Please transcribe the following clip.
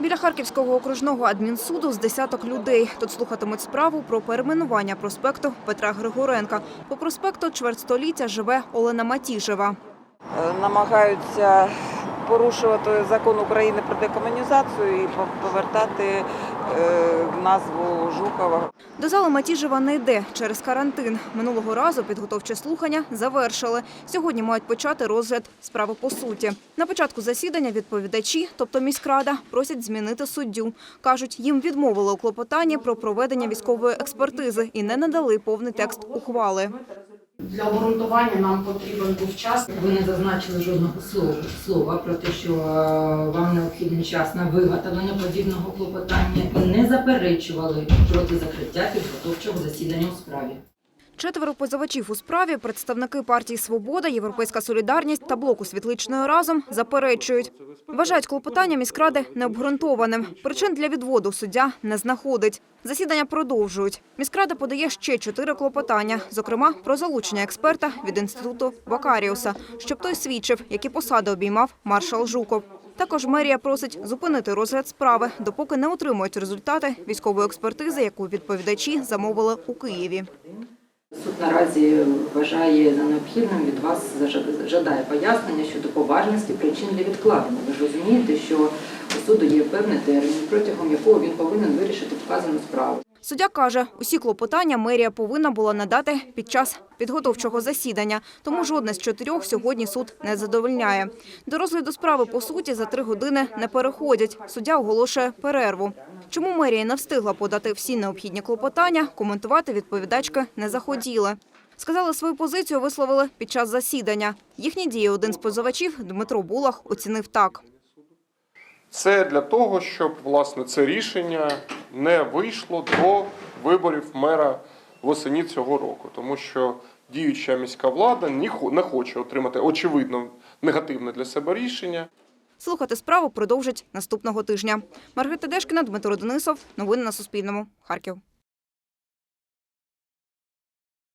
Біля Харківського окружного адмінсуду з десяток людей. Тут слухатимуть справу про перейменування проспекту Петра Григоренка. По проспекту чверть століття живе Олена Матіжева. Е, намагаються порушувати закон України про декомунізацію і повертати е, назву Жукова. До зали Матіжева не йде через карантин. Минулого разу підготовче слухання завершили. Сьогодні мають почати розгляд справи по суті. На початку засідання відповідачі, тобто міськрада, просять змінити суддю. Кажуть, їм відмовили у клопотанні про проведення військової експертизи і не надали повний текст ухвали. Для обґрунтування нам потрібен був час. Ви не зазначили жодного слова, слова про те, що е, вам необхідний час на виготовлення подібного клопотання і не заперечували проти закриття підготовчого засідання у справі. Четверо позивачів у справі, представники партії «Свобода», «Європейська солідарність» та блоку «Світличною разом» заперечують. Вважають клопотання міськради необґрунтованим. Причин для відводу суддя не знаходить. Засідання продовжують. Міськрада подає ще чотири клопотання, зокрема про залучення експерта від інституту Вакаріуса, щоб той свідчив, які посади обіймав маршал Жуков. Також мерія просить зупинити розгляд справи, допоки не отримують результати військової експертизи, яку відповідачі замовили у Києві. Суд наразі вважає за необхідним від вас жадає пояснення щодо поважності причин для відкладення. Ви ж розумієте, що у суду є певний термін, протягом якого він повинен вирішити вказану справу. Суддя каже, усі клопотання мерія повинна була надати під час підготовчого засідання, тому жодне з чотирьох сьогодні суд не задовольняє. До розгляду справи по суті за три години не переходять. Суддя оголошує перерву. Чому мерія не встигла подати всі необхідні клопотання, коментувати відповідачки не захотіли. Сказали, свою позицію висловили під час засідання. Їхні дії один з позивачів, Дмитро Булах, оцінив так. Це для того, щоб власне це рішення не вийшло до виборів мера восені цього року, тому що діюча міська влада не хоче отримати очевидно негативне для себе рішення. Слухати справу продовжать наступного тижня. Маргарита Дешкіна, Дмитро Денисов. Новини на Суспільному. Харків.